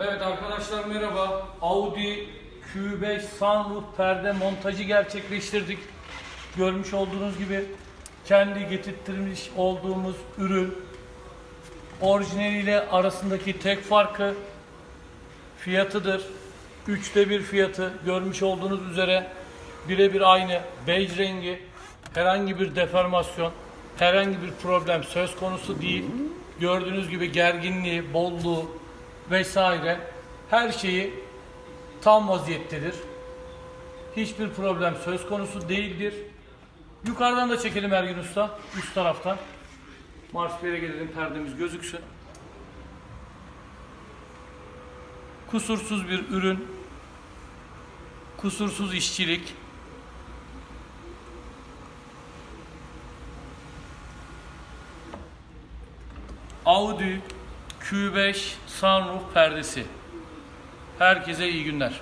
Evet arkadaşlar merhaba. Audi Q5 sunroof perde montajı gerçekleştirdik. Görmüş olduğunuz gibi kendi getirttirmiş olduğumuz ürün orijinaliyle arasındaki tek farkı fiyatıdır. Üçte bir fiyatı görmüş olduğunuz üzere birebir aynı bej rengi herhangi bir deformasyon herhangi bir problem söz konusu değil. Gördüğünüz gibi gerginliği, bolluğu vesaire her şeyi tam vaziyettedir. Hiçbir problem söz konusu değildir. Yukarıdan da çekelim Ergin Usta. Üst taraftan. Marspiyer'e gelelim perdemiz gözüksün. Kusursuz bir ürün. Kusursuz işçilik. Audi Q5 sunroof perdesi. Herkese iyi günler.